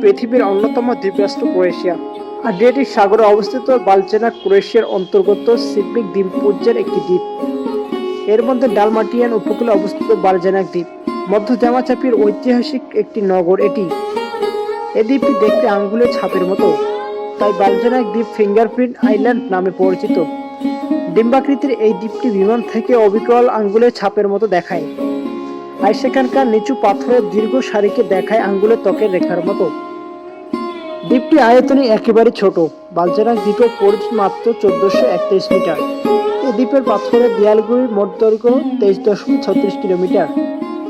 পৃথিবীর অন্যতম দ্বীপরাষ্ট্র Croatia. Adriatic সাগরে অবস্থিত বালচেনা ক্রোয়েশিয়ার অন্তর্গত সিপনিক দ্বীপপুঞ্জের একটি দ্বীপ। এর মধ্যে ডালমাটিয়ান উপকূলে অবস্থিত বালজেনাক দ্বীপ। মধ্য জামাচাপির ঐতিহাসিক একটি নগর এটি। এ দ্বীপটি দেখতে আঙ্গুলের ছাপের মতো। তাই বালজেনাক দ্বীপ ফিঙ্গারপ্রিন্ট আইল্যান্ড নামে পরিচিত। ডিম্বাকৃতির এই দ্বীপটি বিমান থেকে অবিকল আঙ্গুলের ছাপের মতো দেখায়। আর সেখানকার নিচু পাথরের দীর্ঘ সারিকে দেখায় আঙ্গুলের ত্বকের রেখার মতো। দ্বীপটি আয়তনে একেবারে ছোট বালজেনাক দ্বীপের পরিধি মাত্র চোদ্দশো একত্রিশ মিটার। এই দ্বীপের পাথরের দেয়ালগুলির মোট দৈর্ঘ্য তেইশ দশমিক ছত্রিশ কিলোমিটার।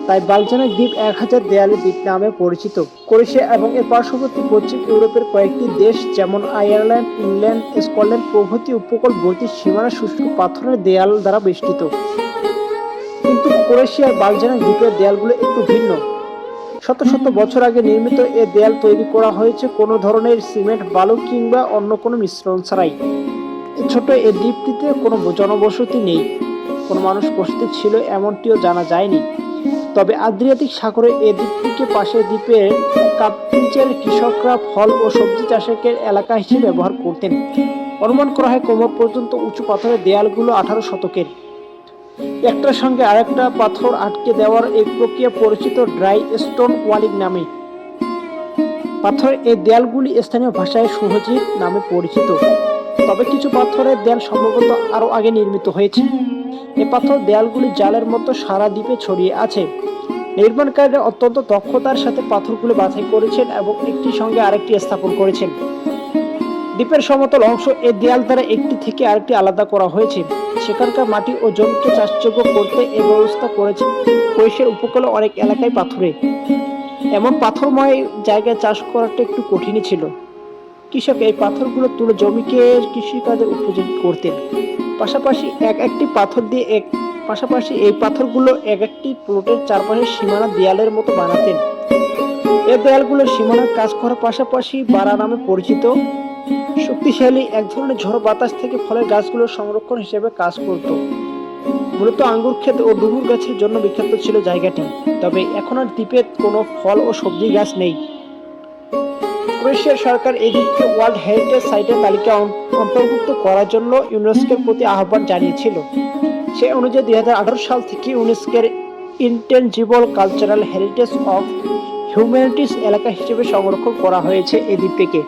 তাই বালজানাক দ্বীপ এক হাজার দেয়ালের দ্বীপ নামে পরিচিত। ক্রোয়েশিয়া এবং এর পার্শ্ববর্তী পশ্চিম ইউরোপের কয়েকটি দেশ যেমন আয়ারল্যান্ড, ইংল্যান্ড, স্কটল্যান্ড প্রভৃতি উপকূলবর্তী সীমানা শুষ্ক পাথরের দেয়াল দ্বারা বেষ্টিত। কিন্তু ক্রোয়েশিয়ার বালজানাক দ্বীপের দেয়ালগুলো একটু ভিন্ন। শত শত বছর আগে নির্মিত এ দেয়াল তৈরি করা হয়েছে কোনো ধরনের সিমেন্ট, বালু কিংবা অন্য কোনো মিশ্রণ ছাড়াই। ছোট এই দ্বীপটিতে কোনো জনবসতি নেই। কোনো মানুষ বসতি ছিল এমনটিও জানা যায়নি। তবে আদ্রিয়াতিক সাগরে এই দ্বীপটিকে পাশের দ্বীপের কাপ্রিচের কৃষকরা ফল ও সবজি চাষের এলাকা হিসেবে ব্যবহার করতেন। অনুমান করা হয় কোমর পর্যন্ত উঁচু পাথরের দেয়ালগুলো আঠারো শতকের। একটার সঙ্গে আরেকটা পাথর আটকে দেওয়ার এই প্রক্রিয়া পরিচিত ড্রাই স্টোন ওয়ালিং নামে। পাথরের এই দেয়ালগুলি স্থানীয় ভাষায় সুহজির নামে পরিচিত। তবে কিছু পাথরের দেয়াল সম্ভবত আরও আগে নির্মিত হয়েছে। এ পাথর দেয়ালগুলি জালের মতো সারা দ্বীপে ছড়িয়ে আছে। নির্মাণকারীরা অত্যন্ত দক্ষতার সাথে পাথরগুলি বাছাই করেছেন এবং একটি সঙ্গে আরেকটি স্থাপন করেছেন। দ্বীপের সমতল অংশ এই দেয়াল দ্বারা একটি থেকে আরেকটি আলাদা করা হয়েছে। সেখানকার মাটি ও জমিকে চাষযোগ্য করতে এ ব্যবস্থা করেছে কৈশের উপকূলে অনেক এলাকায় পাথরে। এমন পাথরময় জায়গায় চাষ করাটা একটু কঠিনই ছিল। কৃষক এই পাথরগুলো তুলে জমিকে কৃষিকাজের উপযোগী করতেন। পাশাপাশি এক একটি পাথর দিয়ে এক পাশাপাশি এই পাথরগুলো এক একটি প্লটের চারপাশের সীমানা দেয়ালের মতো বানাতেন। এই দেয়ালগুলোর সীমানার কাজ করার পাশাপাশি বাড়া নামে পরিচিত শক্তিশালী এক ধরনের ঝড় বাতাস থেকে ফলের গাছগুলোর সংরক্ষণ হিসেবে কাজ করত। মূলত আঙ্গুর ক্ষেত ও ডুমুর গাছের জন্য বিখ্যাত ছিল জায়গাটি, তবে এখন আর দ্বীপে কোনো ফল ও সবজি গাছ নেই। ক্রোয়েশিয়ার সরকার এই ওয়ার্ল্ড হেরিটেজ সাইটের তালিকা অন্তর্ভুক্ত করার জন্য ইউনেস্কোর প্রতি আহ্বান জানিয়েছিল। সে অনুযায়ী দুই হাজার আঠারো সাল থেকে ইউনেস্কোর intangible cultural heritage of humanities এলাকা হিসেবে সংরক্ষণ করা হয়েছে এই দ্বীপটিকে